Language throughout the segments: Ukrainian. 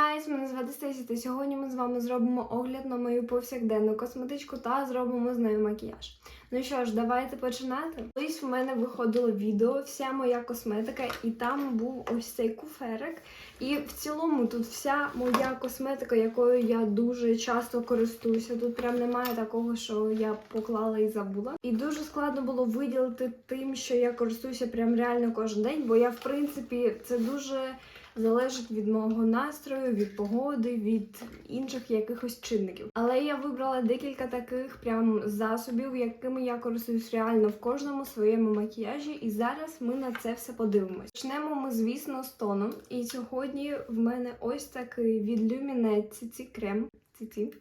гайс, мене звати Стесі, та сьогодні ми з вами зробимо огляд на мою повсякденну косметичку та зробимо з нею макіяж. Ну що ж, давайте починати. Колись в мене виходило відео, вся моя косметика, і там був ось цей куферик. І в цілому тут вся моя косметика, якою я дуже часто користуюся. Тут прям немає такого, що я поклала і забула. І дуже складно було виділити тим, що я користуюся прям реально кожен день, бо я, в принципі, це дуже залежить від мого настрою, від погоди, від інших якихось чинників. Але я вибрала декілька таких прям засобів, якими я користуюсь реально в кожному своєму макіяжі. І зараз ми на це все подивимось. Почнемо ми, звісно, з тону. І сьогодні в мене ось такий від Lumine CC крем. CC.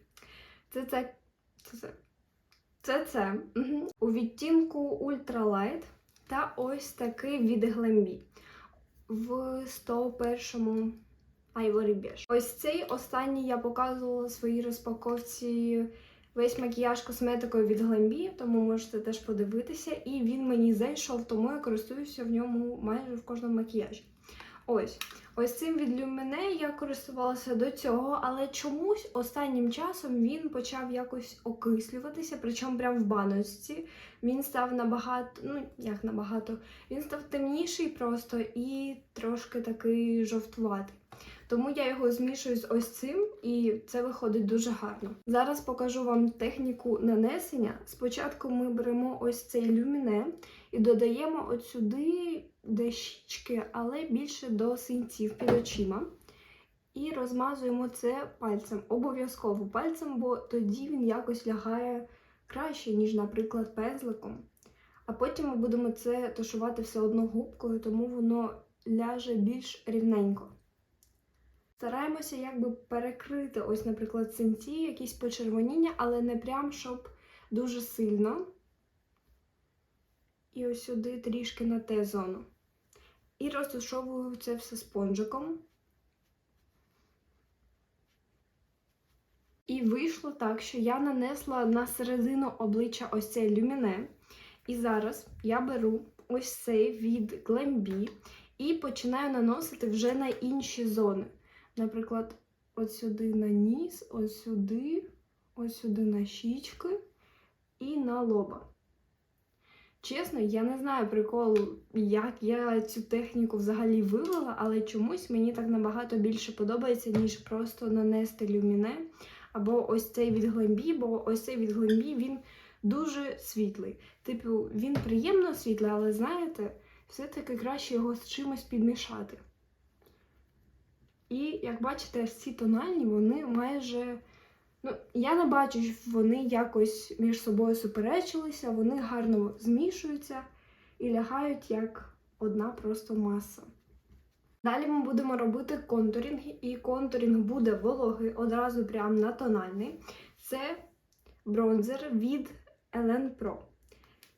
Це це. Це це. Це це. Угу. У відтінку Light. Та ось такий від Glambi в 101-му Ivory Beige. Ось цей останній я показувала своїй розпаковці весь макіяж косметикою від Glambi, тому можете теж подивитися. І він мені зайшов, тому я користуюся в ньому майже в кожному макіяжі. Ось. Ось цим від Lumine я користувалася до цього, але чомусь останнім часом він почав якось окислюватися, причому прямо в баночці. Він став набагато, ну як набагато, він став темніший просто і трошки такий жовтуватий. Тому я його змішую з ось цим, і це виходить дуже гарно. Зараз покажу вам техніку нанесення. Спочатку ми беремо ось цей люміне і додаємо от сюди дещички, але більше до синців під очима. І розмазуємо це пальцем, обов'язково пальцем, бо тоді він якось лягає краще, ніж, наприклад, пензликом. А потім ми будемо це тушувати все одно губкою, тому воно ляже більш рівненько. Стараємося якби перекрити, ось, наприклад, синці, якісь почервоніння, але не прям, щоб дуже сильно. І ось сюди трішки на Т-зону. І розташовую це все спонжиком. І вийшло так, що я нанесла на середину обличчя ось цей люміне. І зараз я беру ось цей від Glambi і починаю наносити вже на інші зони. Наприклад, ось сюди на ніс, ось сюди, ось сюди на щічки і на лоба. Чесно, я не знаю прикол, як я цю техніку взагалі вивела, але чомусь мені так набагато більше подобається, ніж просто нанести люміне. Або ось цей від Glambi, бо ось цей від Glambi, він дуже світлий. Типу, він приємно світлий, але знаєте, все-таки краще його з чимось підмішати. І, як бачите, ці тональні, вони майже. Ну, я не бачу, що вони якось між собою суперечилися, вони гарно змішуються і лягають як одна просто маса. Далі ми будемо робити контурінг, і контурінг буде вологий одразу прямо на тональний. Це бронзер від Ellen Pro.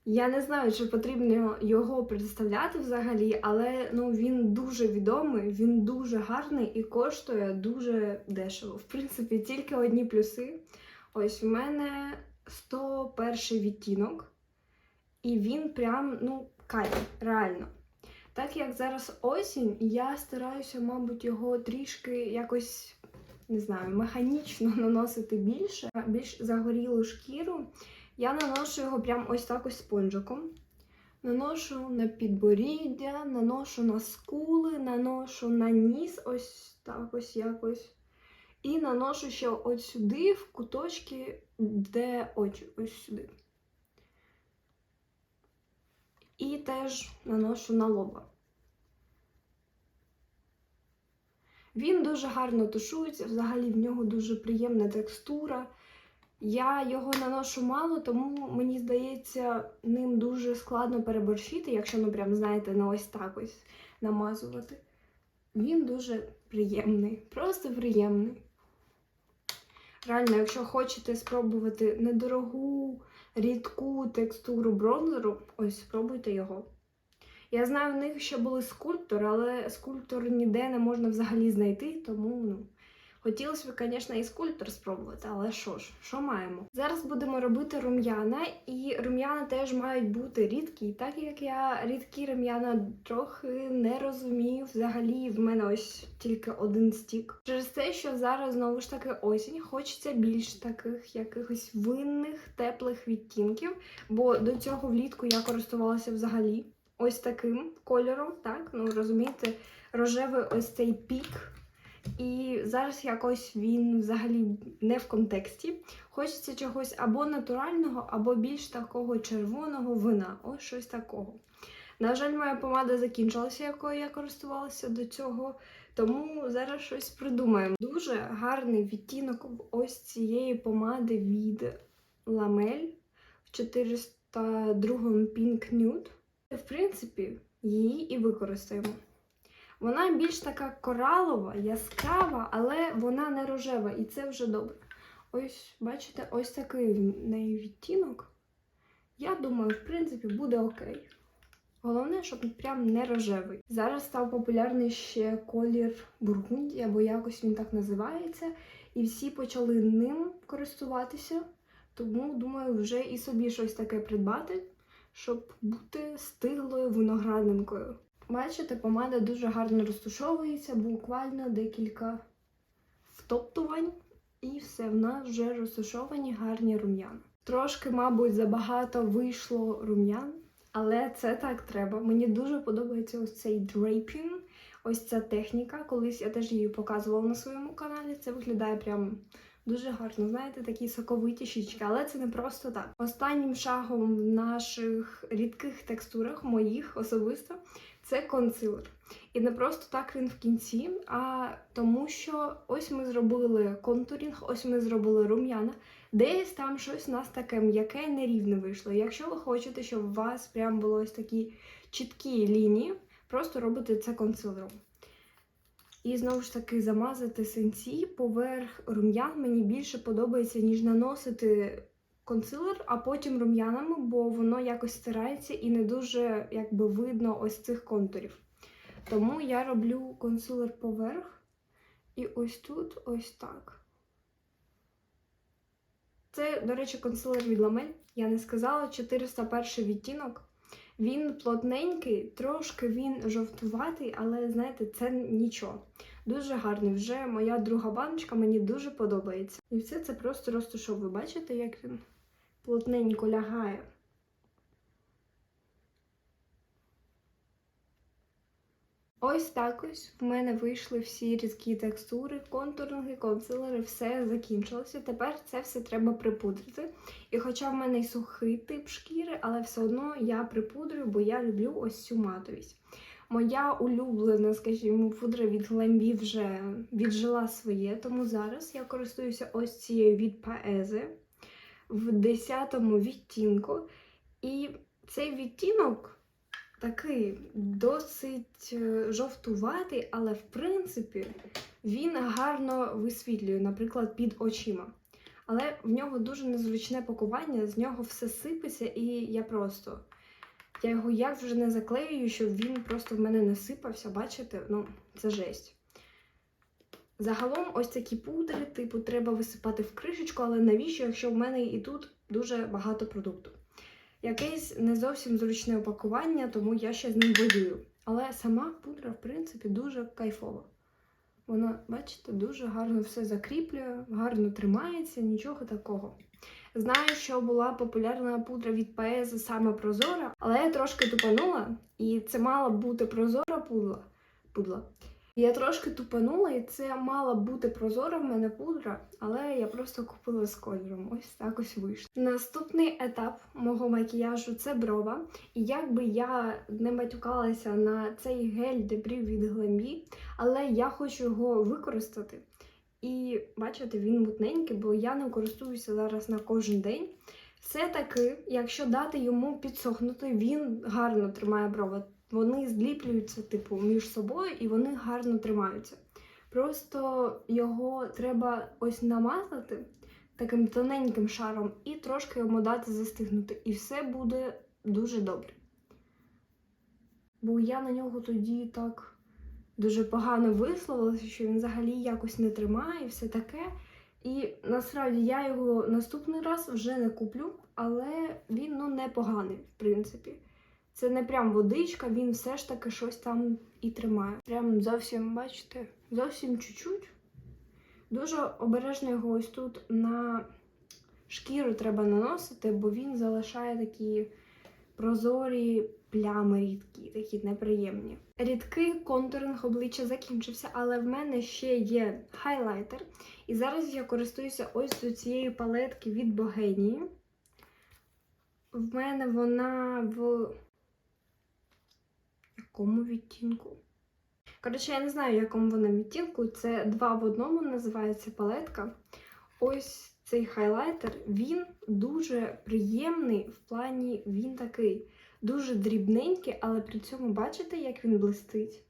Я не знаю, чи потрібно його представляти взагалі, але ну, він дуже відомий, він дуже гарний і коштує дуже дешево. В принципі, тільки одні плюси. Ось у мене 101 відтінок, і він прям, ну, кайф, реально. Так як зараз осінь, я стараюся, мабуть, його трішки якось, не знаю, механічно наносити більше, більш загорілу шкіру. Я наношу його прям ось так ось спонжиком. Наношу на підборіддя, наношу на скули, наношу на ніс, ось так ось якось. І наношу ще ось сюди, в куточки, де очі, ось сюди. І теж наношу на лоба. Він дуже гарно тушується, взагалі в нього дуже приємна текстура. Я його наношу мало, тому мені здається, ним дуже складно переборщити, якщо, ну прям, знаєте, не ось так ось намазувати. Він дуже приємний, просто приємний. Реально, якщо хочете спробувати недорогу, рідку текстуру бронзеру, ось спробуйте його. Я знаю, в них ще були скульптори, але скульптор ніде не можна взагалі знайти, тому ну, Хотілося б, звісно, і скульптор спробувати, але що ж, що маємо? Зараз будемо робити рум'яна, і рум'яна теж мають бути рідкі, так як я рідкі рум'яна трохи не розумію. Взагалі в мене ось тільки один стік. Через те, що зараз знову ж таки осінь, хочеться більш таких якихось винних, теплих відтінків, бо до цього влітку я користувалася взагалі ось таким кольором, так? Ну розумієте, рожевий ось цей пік. І зараз якось він взагалі не в контексті. Хочеться чогось або натурального, або більш такого червоного вина. Ось щось такого. На жаль, моя помада закінчилася, якою я користувалася до цього, тому зараз щось придумаємо. Дуже гарний відтінок ось цієї помади від Ламель в 402 Pink Nude. В принципі, її і використаємо. Вона більш така коралова, яскрава, але вона не рожева, і це вже добре. Ось, бачите, ось такий в неї відтінок. Я думаю, в принципі, буде окей. Головне, щоб прям не рожевий. Зараз став популярний ще колір Бургунді, або якось він так називається. І всі почали ним користуватися. Тому, думаю, вже і собі щось таке придбати, щоб бути стиглою виноградинкою. Бачите, помада дуже гарно розтушовується, буквально декілька втоптувань, і все, в нас вже розтушовані гарні рум'яна. Трошки, мабуть, забагато вийшло рум'ян, але це так треба. Мені дуже подобається ось цей дрейпінг, ось ця техніка. Колись я теж її показувала на своєму каналі. Це виглядає прям дуже гарно. Знаєте, такі соковиті щічки, але це не просто так. Останнім шагом в наших рідких текстурах, моїх особисто, це консилер. І не просто так він в кінці, а тому, що ось ми зробили контурінг, ось ми зробили рум'яна. Десь там щось у нас таке м'яке нерівне вийшло. Якщо ви хочете, щоб у вас прям було ось такі чіткі лінії, просто робите це консилером. І знову ж таки замазати синці поверх рум'ян мені більше подобається, ніж наносити консилер, а потім рум'янами, бо воно якось стирається і не дуже якби видно ось цих контурів. Тому я роблю консилер поверх, і ось тут ось так. Це, до речі, консилер від Ламель. Я не сказала 401 відтінок. Він плотненький, трошки він жовтуватий, але знаєте, це нічого. Дуже гарний. Вже моя друга баночка мені дуже подобається. І все це просто розташов. Ви бачите, як він плотненько лягає. Ось так ось в мене вийшли всі різкі текстури, контуринги, консилери, все закінчилося. Тепер це все треба припудрити. І хоча в мене й сухий тип шкіри, але все одно я припудрюю, бо я люблю ось цю матовість. Моя улюблена, скажімо, пудра від Glambi вже віджила своє, тому зараз я користуюся ось цією від Paese в 10 відтінку. І цей відтінок такий досить е, жовтуватий, але в принципі він гарно висвітлює, наприклад, під очима. Але в нього дуже незручне пакування, з нього все сипеться, і я просто. Я його як вже не заклеюю, щоб він просто в мене не сипався, бачите? Ну, це жесть. Загалом, ось такі пудри, типу, треба висипати в кришечку, але навіщо, якщо в мене і тут дуже багато продукту? Якесь не зовсім зручне опакування, тому я ще з ним воюю. Але сама пудра, в принципі, дуже кайфова. Вона, бачите, дуже гарно все закріплює, гарно тримається, нічого такого. Знаю, що була популярна пудра від Paese саме прозора, але я трошки тупанула, і це мала бути прозора пудла. пудла. Я трошки тупанула, і це мала бути прозора в мене пудра, але я просто купила з кольором. Ось так ось вийшло. Наступний етап мого макіяжу це брова. І як би я не матюкалася на цей гель дебрі від Glambi, але я хочу його використати. І бачите, він мутненький, бо я не користуюся зараз на кожен день. Все-таки, якщо дати йому підсохнути, він гарно тримає брови. Вони зліплюються, типу, між собою і вони гарно тримаються. Просто його треба ось намазати таким тоненьким шаром і трошки йому дати застигнути. І все буде дуже добре. Бо я на нього тоді так дуже погано висловилася, що він взагалі якось не тримає і все таке. І насправді я його наступний раз вже не куплю, але він ну непоганий, в принципі. Це не прям водичка, він все ж таки щось там і тримає. Прям зовсім, бачите, зовсім чуть-чуть. Дуже обережно його ось тут на шкіру треба наносити, бо він залишає такі прозорі плями рідкі, такі неприємні. Рідкий контуринг обличчя закінчився, але в мене ще є хайлайтер. І зараз я користуюся ось до цієї палетки від Богенії. В мене вона в якому відтінку? Коротше, я не знаю, якому вона відтінку. Це два в одному називається палетка. Ось цей хайлайтер, він дуже приємний в плані, він такий дуже дрібненький, але при цьому бачите, як він блистить.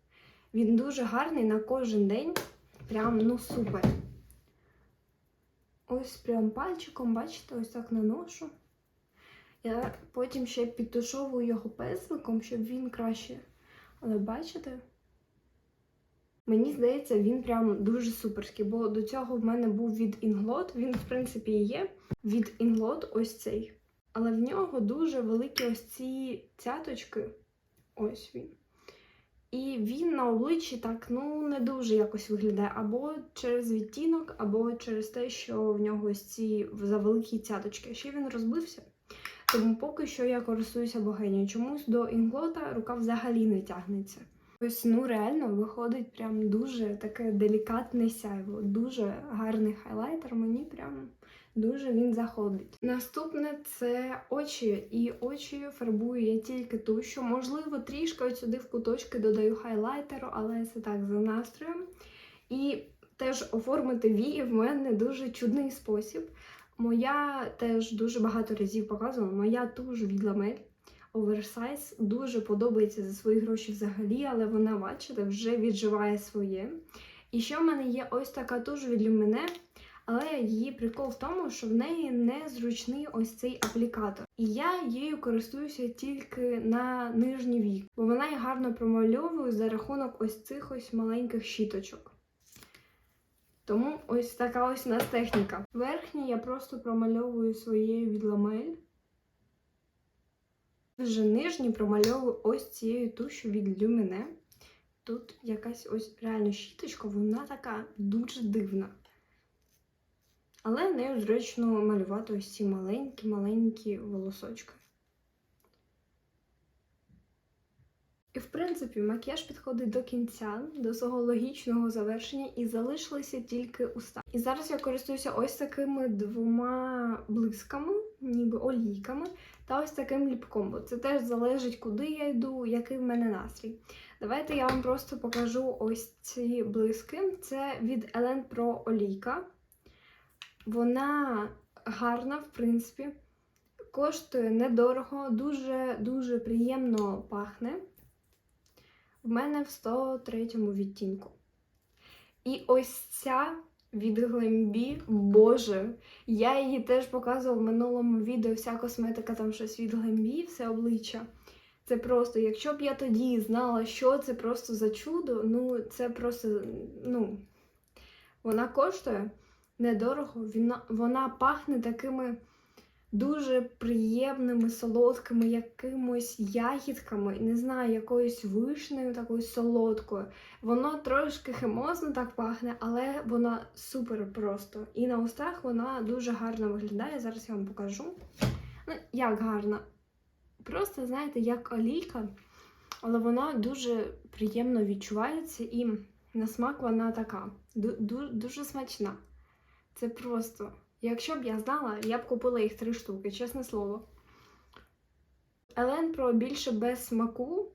Він дуже гарний на кожен день. Прям ну супер. Ось прям пальчиком, бачите, ось так наношу. Я потім ще підтушовую його пензликом, щоб він краще. Але бачите? Мені здається, він прям дуже суперський, бо до цього в мене був від Інглот. Він, в принципі, і є від Інглот ось цей. Але в нього дуже великі ось ці цяточки. Ось він. І він на обличчі так ну не дуже якось виглядає. Або через відтінок, або через те, що в нього ось ці завеликі цяточки. Ще він розбився. Тому поки що я користуюся богинією. Чомусь до інглота рука взагалі не тягнеться. Ось ну реально виходить прям дуже таке делікатне сяйво. Дуже гарний хайлайтер. Мені прям дуже він заходить. Наступне це очі. І очі фарбую я тільки ту, що можливо трішки от сюди в куточки додаю хайлайтеру, але це так за настроєм. І теж оформити вії в мене дуже чудний спосіб. Моя теж дуже багато разів показувала, моя туш від ламель оверсайз дуже подобається за свої гроші взагалі, але вона, бачите, вже відживає своє. І ще в мене є ось така туш від Люміне, але її прикол в тому, що в неї незручний ось цей аплікатор. І я її користуюся тільки на нижній вік, бо вона її гарно промальовує за рахунок ось цих ось маленьких щіточок. Тому ось така ось у нас техніка. Верхній я просто промальовую своєю від ламель. Вже нижній промальовую ось цією тушю від Люміне. Тут якась ось реально щіточка, вона така дуже дивна. Але нею зручно малювати ось ці маленькі-маленькі волосочки. І, в принципі, макіяж підходить до кінця, до свого логічного завершення, і залишилися тільки уста. І зараз я користуюся ось такими двома блисками, ніби олійками, та ось таким ліпком. Бо це теж залежить, куди я йду, який в мене настрій. Давайте я вам просто покажу ось ці блиски. Це від Elen Pro олійка. Вона гарна, в принципі, коштує недорого, дуже-дуже приємно пахне. В мене в 103 відтінку. І ось ця від Глембі, боже, я її теж показувала в минулому відео, вся косметика там щось від Глембі, все обличчя. Це просто, якщо б я тоді знала, що це просто за чудо, ну це просто, ну, вона коштує недорого, вона, вона пахне такими дуже приємними, солодкими якимось ягідками, не знаю, якоюсь вишнею, такою солодкою. Воно трошки химозно так пахне, але вона супер просто. І на устах вона дуже гарно виглядає. Зараз я вам покажу. Ну, як гарно. Просто, знаєте, як олійка, але вона дуже приємно відчувається і на смак вона така. Дуже смачна. Це просто. Якщо б я знала, я б купила їх три штуки, чесне слово. Елен Про більше без смаку,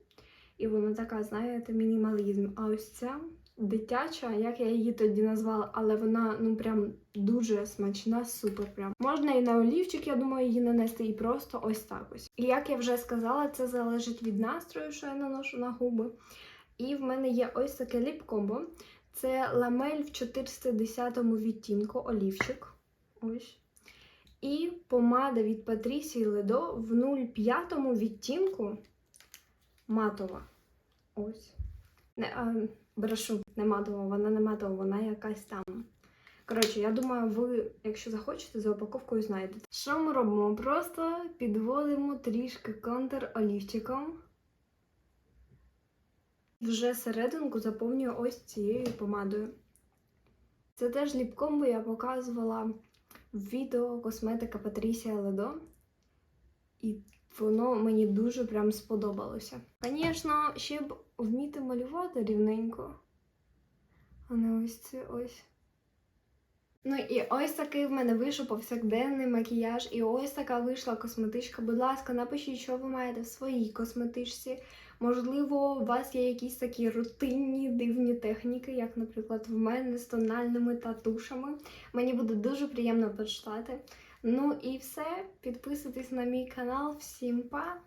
і вона така, знаєте, мінімалізм. А ось ця дитяча, як я її тоді назвала, але вона ну прям дуже смачна, супер. прям. Можна і на олівчик, я думаю, її нанести, і просто ось так ось. І як я вже сказала, це залежить від настрою, що я наношу на губи. І в мене є ось таке ліп-комбо. Це ламель в 410 відтінку олівчик. Ось. І помада від Патрісії Ледо в 0,5 відтінку матова. Ось. Не, а, Брешу, не матова, вона не матова, вона якась там. Коротше, я думаю, ви, якщо захочете, за упаковкою знайдете. Що ми робимо? Просто підводимо трішки контур олівчиком. Вже серединку заповнюю ось цією помадою. Це теж ліпком, бо я показувала відео косметика Патрісія Ледо. І воно мені дуже прям сподобалося. Звісно, ще б вміти малювати рівненько. А не ось це ось. Ну і ось такий в мене вийшов повсякденний макіяж, і ось така вийшла косметичка. Будь ласка, напишіть, що ви маєте в своїй косметичці. Можливо, у вас є якісь такі рутинні дивні техніки, як, наприклад, в мене з тональними татушами. Мені буде дуже приємно почитати. Ну і все. Підписуйтесь на мій канал. Всім па!